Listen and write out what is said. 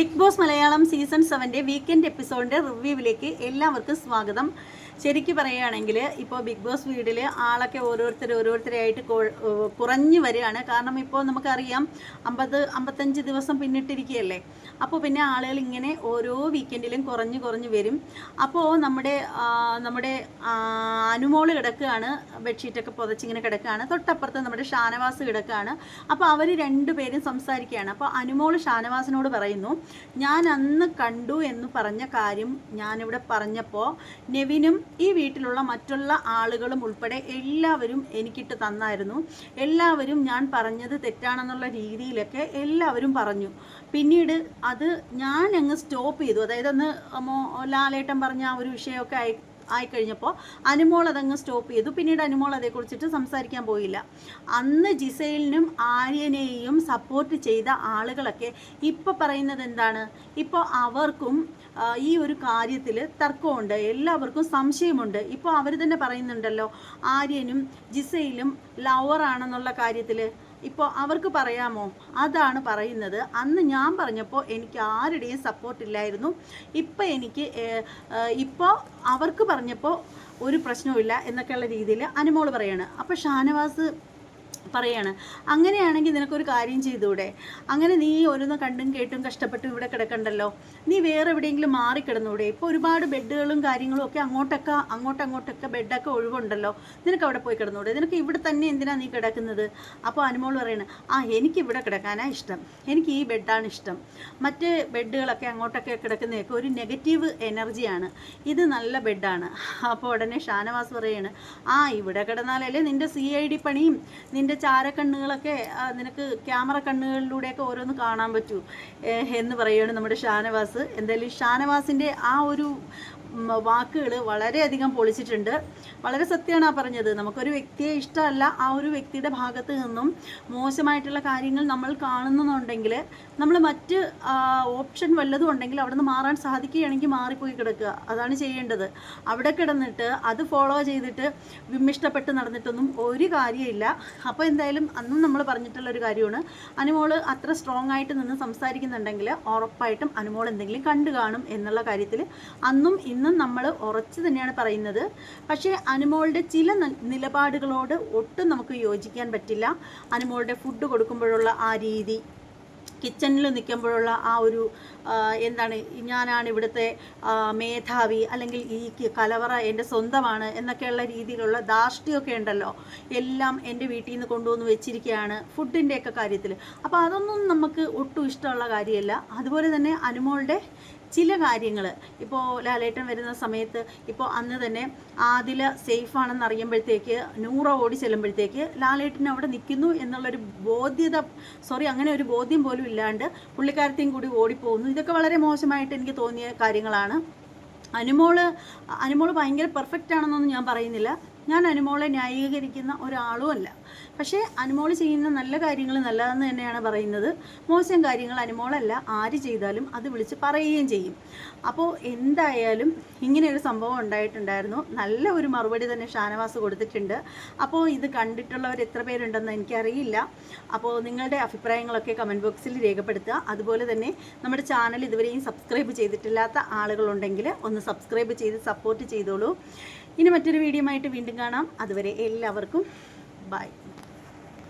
Big boss Malayalam season സെവന്റെ weekend എപ്പിസോഡിന്റെ റിവ്യൂവിലേക്ക് എല്ലാവർക്കും സ്വാഗതം. ശരിക്കും പറയുകയാണെങ്കിൽ ഇപ്പോൾ ബിഗ് ബോസ് വീടിൽ ആളൊക്കെ ഓരോരുത്തർ ഓരോരുത്തരായിട്ട് കുറഞ്ഞു വരികയാണ്. കാരണം ഇപ്പോൾ നമുക്കറിയാം അമ്പത് അമ്പത്തഞ്ച് ദിവസം പിന്നിട്ടിരിക്കുകയല്ലേ? അപ്പോൾ പിന്നെ ആളുകൾ ഇങ്ങനെ ഓരോ വീക്കെൻഡിലും കുറഞ്ഞു കുറഞ്ഞു വരും. അപ്പോൾ നമ്മുടെ നമ്മുടെ അനുമോൾ കിടക്കുകയാണ്. ബെഡ്ഷീറ്റൊക്കെ പുതച്ചിങ്ങനെ കിടക്കുകയാണ്. തൊട്ടപ്പുറത്ത് നമ്മുടെ ഷാനവാസ് കിടക്കുകയാണ്. അപ്പോൾ അവർ രണ്ടുപേരും സംസാരിക്കുകയാണ്. അപ്പോൾ അനുമോൾ ഷാനവാസിനോട് പറയുന്നു ഞാൻ അന്ന് കണ്ടു എന്ന് പറഞ്ഞ കാര്യം ഞാനിവിടെ പറഞ്ഞപ്പോൾ നെവിനും ഈ വീട്ടിലുള്ള മറ്റുള്ള ആളുകളും ഉൾപ്പെടെ എല്ലാവരും എനിക്കിട്ട് തന്നായിരുന്നു. എല്ലാവരും ഞാൻ പറഞ്ഞത് തെറ്റാണെന്നുള്ള രീതിയിലൊക്കെ എല്ലാവരും പറഞ്ഞു. പിന്നീട് അത് ഞാൻ അങ്ങ് സ്റ്റോപ്പ് ചെയ്തു. അതായത് അന്ന് ലാലേട്ടൻ പറഞ്ഞ ആ ഒരു വിഷയമൊക്കെ ആയിക്കഴിഞ്ഞപ്പോൾ അനുമോൾ അതങ്ങ് സ്റ്റോപ്പ് ചെയ്തു. പിന്നീട് അനുമോൾ അതേക്കുറിച്ചിട്ട് സംസാരിക്കാൻ പോയില്ല. അന്ന് ജിസൈലിനും ആര്യനെയും സപ്പോർട്ട് ചെയ്ത ആളുകളൊക്കെ ഇപ്പോൾ പറയുന്നത് എന്താണ്? ഇപ്പോൾ അവർക്കും ഈ ഒരു കാര്യത്തിൽ തർക്കമുണ്ട്. എല്ലാവർക്കും സംശയമുണ്ട്. ഇപ്പോൾ അവർ തന്നെ പറയുന്നുണ്ടല്ലോ ആര്യനും ജിസയിലും ലവറാണെന്നുള്ള കാര്യത്തിൽ ഇപ്പോൾ അവർക്ക് പറയാമോ? അതാണ് പറയുന്നത്. അന്ന് ഞാൻ പറഞ്ഞപ്പോൾ എനിക്ക് ആരുടെയും സപ്പോർട്ട് ഇല്ലായിരുന്നു. ഇപ്പം എനിക്ക് ഇപ്പോൾ അവർക്ക് പറഞ്ഞപ്പോൾ ഒരു പ്രശ്നവുമില്ല എന്നൊക്കെയുള്ള രീതിയിൽ അനുമോൾ പറയാണ്. അപ്പോൾ ഷാനവാസ് പറയാണ്. അങ്ങനെയാണെങ്കിൽ നിനക്കൊരു കാര്യം ചെയ്തുകൂടെ അങ്ങനെ നീ ഓരോന്ന് കണ്ടും കേട്ടും കഷ്ടപ്പെട്ടും ഇവിടെ കിടക്കണ്ടല്ലോ? നീ വേറെ എവിടെയെങ്കിലും മാറിക്കിടന്നൂടെ? ഇപ്പോൾ ഒരുപാട് ബെഡുകളും കാര്യങ്ങളും ഒക്കെ അങ്ങോട്ടൊക്കെ അങ്ങോട്ടങ്ങോട്ടൊക്കെ ബെഡൊക്കെ ഒഴിവുണ്ടല്ലോ. നിനക്ക് അവിടെ പോയി കിടന്നൂടെ? നിനക്ക് ഇവിടെ തന്നെ എന്തിനാണ് നീ കിടക്കുന്നത്? അപ്പോൾ അനുമോൾ പറയണ ആ എനിക്ക് ഇവിടെ കിടക്കാനാണ് ഇഷ്ടം. എനിക്ക് ഈ ബെഡാണ് ഇഷ്ടം. മറ്റ് ബെഡുകളൊക്കെ അങ്ങോട്ടൊക്കെ കിടക്കുന്നതൊക്കെ ഒരു നെഗറ്റീവ് എനർജിയാണ്. ഇത് നല്ല ബെഡാണ്. അപ്പോൾ ഉടനെ ഷാനവാസ് പറയാണ് ആ ഇവിടെ കിടന്നാലല്ലേ നിന്റെ സി ഐ ഡി പണിയും? നിന്റെ ചാരക്കണ്ണുകളൊക്കെ നിനക്ക് ക്യാമറ കണ്ണുകളിലൂടെയൊക്കെ ഓരോന്ന് കാണാൻ പറ്റൂ. എന്ന് പറയുകയാണ് നമ്മുടെ ഷാനവാസ്. എന്തായാലും ഷാനവാസിന്റെ ആ ഒരു വാക്കുകൾ വളരെയധികം പൊളിച്ചിട്ടുണ്ട്. വളരെ സത്യമാണ് ആ പറഞ്ഞത്. നമുക്കൊരു വ്യക്തിയെ ഇഷ്ടമല്ല ആ ഒരു വ്യക്തിയുടെ ഭാഗത്ത് നിന്നും മോശമായിട്ടുള്ള കാര്യങ്ങൾ നമ്മൾ കാണുന്നുണ്ടെങ്കിൽ നമ്മൾ മറ്റ് ഓപ്ഷൻ വല്ലതും ഉണ്ടെങ്കിൽ അവിടെ നിന്ന് മാറാൻ സാധിക്കുകയാണെങ്കിൽ മാറിപ്പോയി കിടക്കുക. അതാണ് ചെയ്യേണ്ടത്. അവിടെ കിടന്നിട്ട് അത് ഫോളോ ചെയ്തിട്ട് വിമ്മിഷ്ടപ്പെട്ട് നടന്നിട്ടൊന്നും ഒരു കാര്യമില്ല. അപ്പോൾ എന്തായാലും അന്നും നമ്മൾ പറഞ്ഞിട്ടുള്ള ഒരു കാര്യമാണ്. അനുമോൾ അത്ര സ്ട്രോങ് ആയിട്ട് നിന്ന് സംസാരിക്കുന്നുണ്ടെങ്കിൽ ഉറപ്പായിട്ടും അനുമോൾ എന്തെങ്കിലും കണ്ടു കാണും എന്നുള്ള കാര്യത്തിൽ അന്നും ഇന്നും നമ്മൾ ഉറച്ചു തന്നെയാണ് പറയുന്നത്. പക്ഷേ അനുമോളുടെ ചില നിലപാടുകളോട് ഒട്ടും നമുക്ക് യോജിക്കാൻ പറ്റില്ല. അനുമോളുടെ ഫുഡ് കൊടുക്കുമ്പോഴുള്ള ആ രീതി കിച്ചണിൽ നിൽക്കുമ്പോഴുള്ള ആ ഒരു എന്താണ് ഞാനാണ് ഇവിടുത്തെ മേധാവി അല്ലെങ്കിൽ ഈ കലവറ എന്റെ സ്വന്തമാണ് എന്നൊക്കെയുള്ള രീതിയിലുള്ള ധാർഷ്ട്യമൊക്കെ ഉണ്ടല്ലോ. എല്ലാം എന്റെ വീട്ടിൽ നിന്ന് കൊണ്ടുവന്ന് വെച്ചിരിക്കുകയാണ് ഫുഡിന്റെയൊക്കെ കാര്യത്തിൽ. അപ്പോൾ അതൊന്നും നമുക്ക് ഒട്ടും ഇഷ്ടമുള്ള കാര്യമല്ല. അതുപോലെ തന്നെ അനുമോളുടെ ചില കാര്യങ്ങൾ. ഇപ്പോൾ ലാലേട്ടൻ വരുന്ന സമയത്ത് ഇപ്പോൾ അന്ന് തന്നെ ആദില സേഫാണെന്ന് അറിയുമ്പോഴത്തേക്ക് നൂറ ഓടി ചെല്ലുമ്പോഴത്തേക്ക് ലാലേട്ടൻ അവിടെ നിൽക്കുന്നു എന്നുള്ളൊരു ബോധ്യത സോറി അങ്ങനെ ഒരു ബോധ്യം പോലും ഇല്ലാണ്ട് പുള്ളിക്കാരത്തെയും കൂടി ഓടിപ്പോകുന്നു. ഇതൊക്കെ വളരെ മോശമായിട്ട് എനിക്ക് തോന്നിയ കാര്യങ്ങളാണ്. അനുമോൾ അനുമോൾ ഭയങ്കര പെർഫെക്റ്റ് ആണെന്നൊന്നും ഞാൻ പറയുന്നില്ല. ഞാൻ അനുമോളെ ന്യായീകരിക്കുന്ന ഒരാളും അല്ല. പക്ഷേ അനുമോൾ ചെയ്യുന്ന നല്ല കാര്യങ്ങൾ നല്ലതെന്ന് തന്നെയാണ് പറയുന്നത്. മോശം കാര്യങ്ങൾ അനുമോളല്ല. ആര് ചെയ്താലും അത് വിളിച്ച് പറയുകയും ചെയ്യും. അപ്പോൾ എന്തായാലും ഇങ്ങനെ ഒരു സംഭവം ഉണ്ടായിട്ടുണ്ടായിരുന്നു. നല്ല ഒരു മറുപടി തന്നെ ഷാനവാസ് കൊടുത്തിട്ടുണ്ട്. അപ്പോൾ ഇത് കണ്ടിട്ടുള്ളവർ എത്ര പേരുണ്ടെന്ന് എനിക്കറിയില്ല. അപ്പോൾ നിങ്ങളുടെ അഭിപ്രായങ്ങളൊക്കെ കമന്റ് ബോക്സിൽ രേഖപ്പെടുത്തുക. അതുപോലെ തന്നെ നമ്മുടെ ചാനൽ ഇതുവരെയും സബ്സ്ക്രൈബ് ചെയ്തിട്ടില്ലാത്ത ആളുകളുണ്ടെങ്കിൽ ഒന്ന് സബ്സ്ക്രൈബ് ചെയ്ത് സപ്പോർട്ട് ചെയ്തോളൂ. ഇനി മറ്റൊരു വീഡിയോ ആയിട്ട് വീണ്ടും കാണാം. അതുവരെ എല്ലാവർക്കും ബൈ.